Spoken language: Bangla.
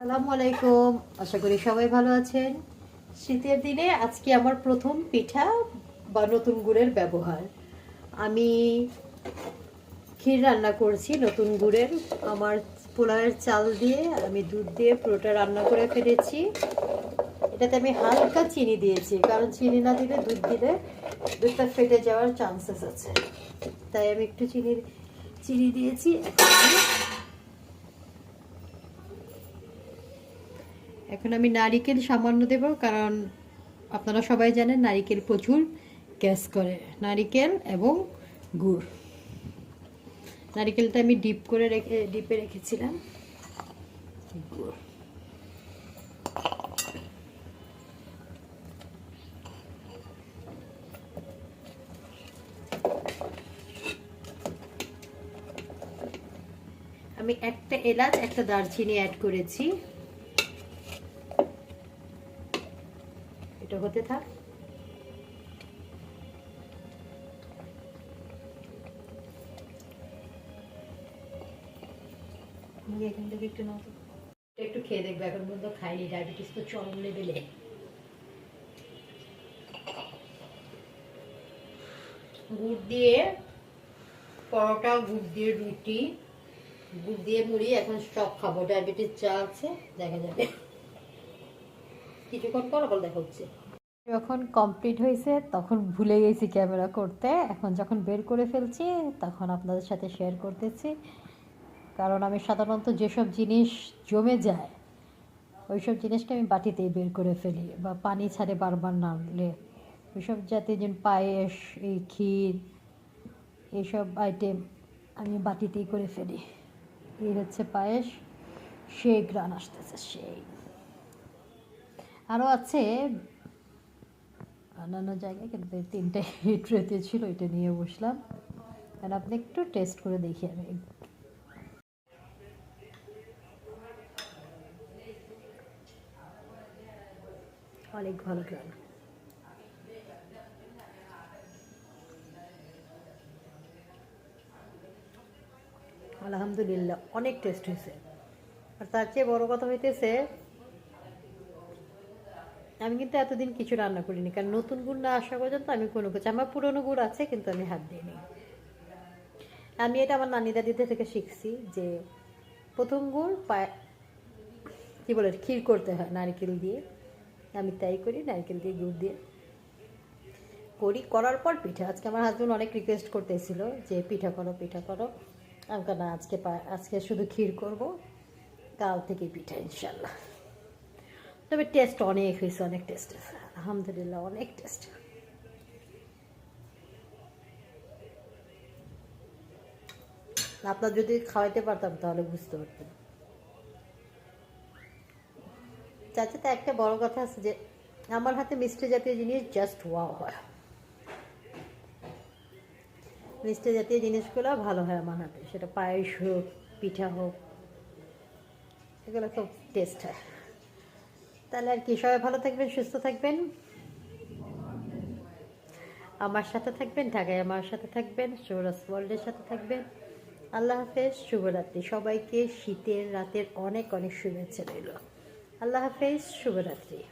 আসসালামু আলাইকুম। আশা করি সবাই ভালো আছেন। শীতের দিনে আজকে আমার প্রথম পিঠা বা নতুন গুড়ের ব্যবহার। আমি ক্ষীর রান্না করছি নতুন গুড়ের। আমার পোলাওয়ের চাল দিয়ে আমি দুধ দিয়ে পুরোটা রান্না করে ফেলেছি। এটাতে আমি হালকা চিনি দিয়েছি, কারণ চিনি না দিলে দুধ দিলে দুধটা ফেটে যাওয়ার চান্সেস আছে। তাই আমি একটু চিনি চিনি দিয়েছি এখন আমি নারিকেল সামান্য দেব, কারণ আপনারা সবাই জানেন নারিকেল প্রচুর গ্যাস করে। নারিকেল এবং গুড়। নারিকেলটা আমি ডিপ করে রেখে ডিপে রেখেছিলাম। আমি একটা এলাচ, একটা দারচিনি অ্যাড করেছি। এটা হতে থাক। একটু একটু খেয়ে দেখবে, এখন পর্যন্ত খাইনি, ডায়াবেটিস তো চরম লেভেলে। গুড় দিয়ে, পরোটা, গুড় দিয়ে রুটি, গুড় দিয়ে মুড়ি, এখন সব খাব। ডায়াবেটিস চা আছে, দেখা যাবে। কিছুক্ষণ পর আবার দেখা হচ্ছে। যখন কমপ্লিট হয়েছে, তখন ভুলে গেছি ক্যামেরা করতে। এখন যখন বের করে ফেলছি, তখন আপনাদের সাথে শেয়ার করতেছি। কারণ আমি সাধারণত যেসব জিনিস জমে যায়, ওইসব জিনিসকে আমি বাটিতেই বের করে ফেলি বা পানি ছাড়ে বারবার নাড়লে। ওইসব জাতীয় যেমন পায়েস, এই ক্ষীর, এইসব আইটেম আমি বাটিতেই করে ফেলি। এই হচ্ছে পায়েস, সেই গ্রান আসতেছে, সেই। আরও আছে। অন্যান্য জায়গায় কিন্তু তিনটে ট্রেতে ছিল এটা নিয়ে বসলাম। আর আপনি একটু টেস্ট করে দেখি আমি। অনেক ভালো গ্রান আলহামদুলিল্লাহ, অনেক টেস্ট হয়েছে। আর তার চেয়ে বড় কথা হইতেছে আমি কিন্তু এতদিন কিছু রান্না করিনি, কারণ নতুন গুড় না আসা পর্যন্ত আমি কোনো কিছু আমার পুরনো গুড় আছে, কিন্তু আমি হাত দিইনি। আমি এটা আমার নানি দাদিদের থেকে শিখছি যে প্রথম গুড় পায়ে কী বলে ক্ষীর করতে হয় নারকেল দিয়ে। আমি তাই করি, নারকেল দিয়ে গুড় দিয়ে। করি, করার পর পিঠা। আজকে আমার হাজব্যান্ড অনেক রিকোয়েস্ট করতেছিল যে, পিঠা করো পিঠা করো। আমি না, আজকে আজকে শুধু ক্ষীর করব, কাল থেকে পিঠা ইনশাল্লাহ তবে টেস্ট অনেক হয়েছে, অনেক টেস্ট আলহামদুলিল্লাহ, অনেক টেস্ট আপনার যদি খাওয়াইতে পারতাম তাহলে বুঝতে পারতেন চাচাতে একটা বড় কথা আছে যে, আমার হাতে মিষ্টি জাতীয় জিনিস জাস্ট ওয়াও হয়। মিষ্টি জাতীয় জিনিসগুলো ভালো হয় আমার হাতে। সেটা পায়েস হোক, পিঠা হোক, এগুলো খুব টেস্ট হয়। তাহলে আর কি, সবাই ভালো থাকবেন, সুস্থ থাকবেন। আমার সাথে থাকবেন, ঢাকায় আমার সাথে থাকবেন সৌরাস ওয়ার্ল্ডের সাথে থাকবেন। আল্লাহ হাফেজ, শুভরাত্রি। সবাইকে শীতের, রাতের অনেক অনেক শুভেচ্ছা রইল। আল্লাহ হাফেজ, শুভরাত্রি।